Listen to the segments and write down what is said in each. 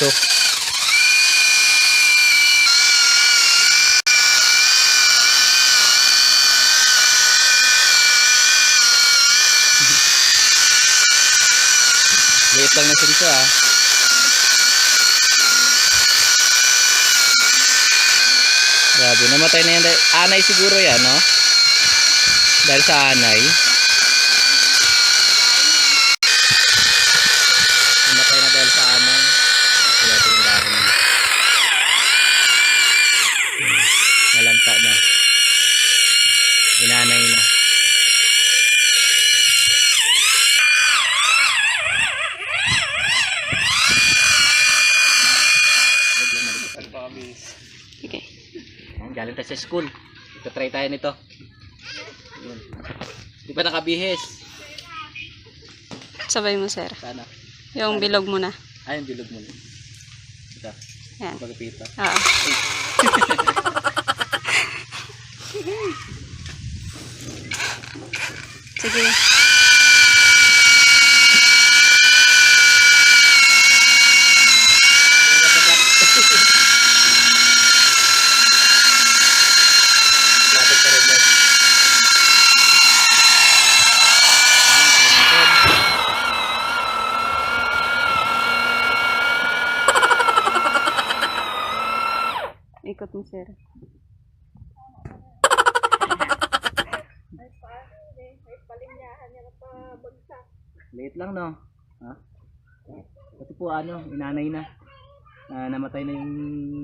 Sinso. Liit lang na sinso ah. Grabe, namatay na yan. Anay siguro yan, no? Dahil sa anay. Namatay na dahil sa anay. Kaya ito yung dahon niya. Hmm, Nalampa na. Inanay na. Okay. Ayan, Galing tayo sa school. Ito try tayo nito. Yun. Di ba nakabihis? Sabay mo, sir. Sana. Yung bilog mo na. Ayun, bilog mo. Ito. Yan. Pagpito. Oo. Sige. Lapit ka rin yan. Ikot mo, sir. Late lang, no? Ha? Kasi po, ano, inanay na. Ah, namatay na yung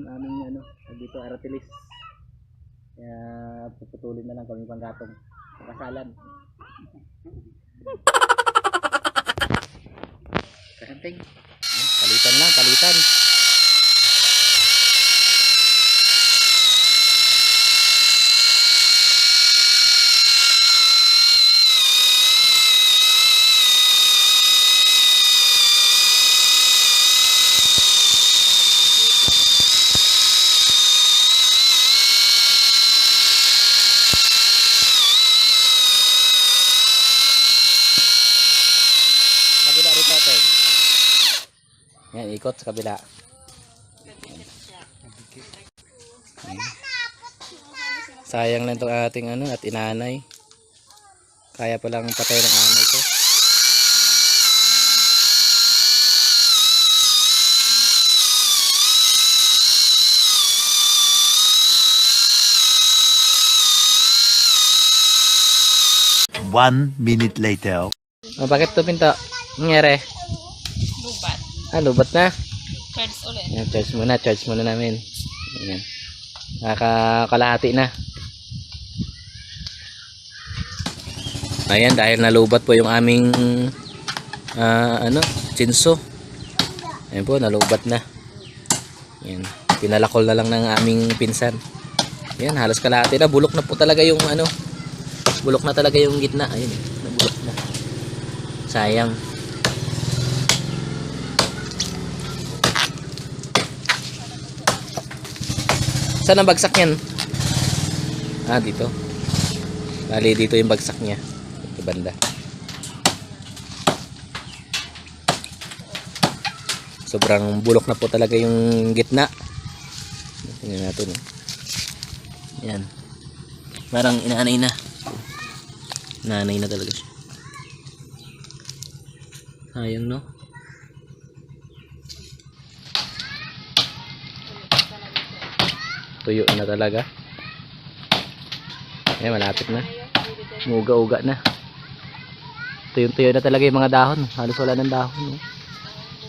aming, ano, dito, aratilis. Kaya, puputulin na lang kami panggatong. Kasalan. Karanting. Palitan lang, palitan. Yan, ikot sa kabila. Ayan. Sayang lang itong ating ano at inanay. Kaya palang patay ng anay ko. One minute later. Oh, bakit to pinto? Nangyari? Ah, lubat na. Charge ulit. Ayan, charge muna, charge muna namin. Ayan. Nakakalahati na. Ayan, dahil nalubat po yung aming ah, ano, chinso. Ayan po, nalubat na. Ayan. Pinalakol na lang ng aming pinsan. Ayan, halos kalahati na. Bulok na po talaga yung ano. Bulok na talaga yung gitna. Ayun, eh, nabulok na. Sayang. Saan ang bagsak niyan? Ah, dito. Bali, dito yung bagsak niya. Ito banda. Sobrang bulok na po talaga yung gitna. Tingnan natin. Oh. Yan. Parang inaanay na. Inaanay na talaga siya. Sayang, no? Tuyo na talaga. Eh malapit na. Muga-uga na. Tuyo-tuyo na talaga yung mga dahon. Halos wala ng dahon no?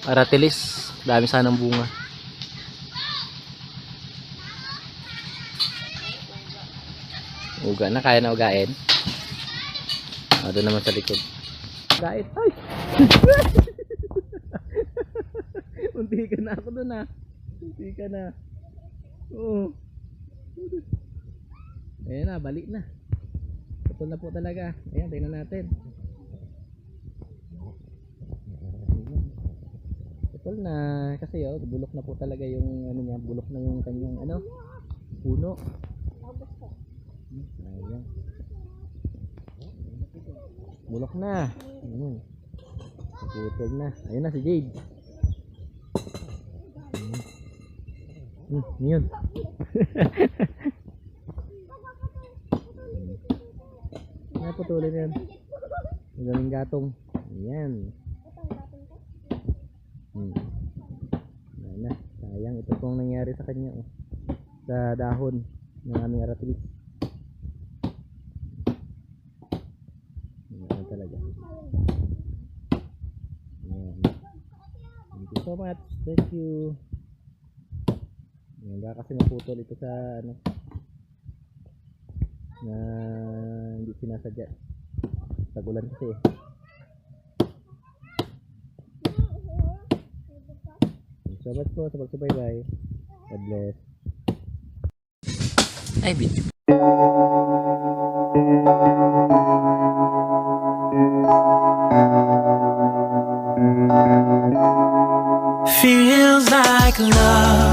aratilis. Dami sanang bunga. Uga na. Kaya na ugain. Ah, doon naman sa likod. Ugain. Ay! Unti ka na ako doon ah. Unti ka na. Oo Ayan na, balik na. Putol na po talaga. Ayan, tingnan natin. Putol na. Kasi oh, bulok na po talaga yung ano niya, bulok na yung kanyang ano, puno. Ayan. Bulok na. Ayan. Putol na. Ayun na si Jade. Hmm, yun. Naputulin yan. Magaling gatong. Ayan. Hmm. Wala na. Sayang. Ito pong nangyari sa kanya. Oh. Sa dahon ng aming aratilis. Ayan talaga. Ayan. Thank you so much. Thank you. Baka kasi maputol ito sa ano na hindi sinasadya. Tagulan kasi eh. You so much po sa pagsubaybay. God bless. Ay, video. Feels like love.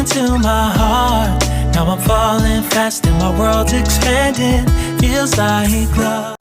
Into my heart. Now I'm falling fast and my world's expanding. Feels like love.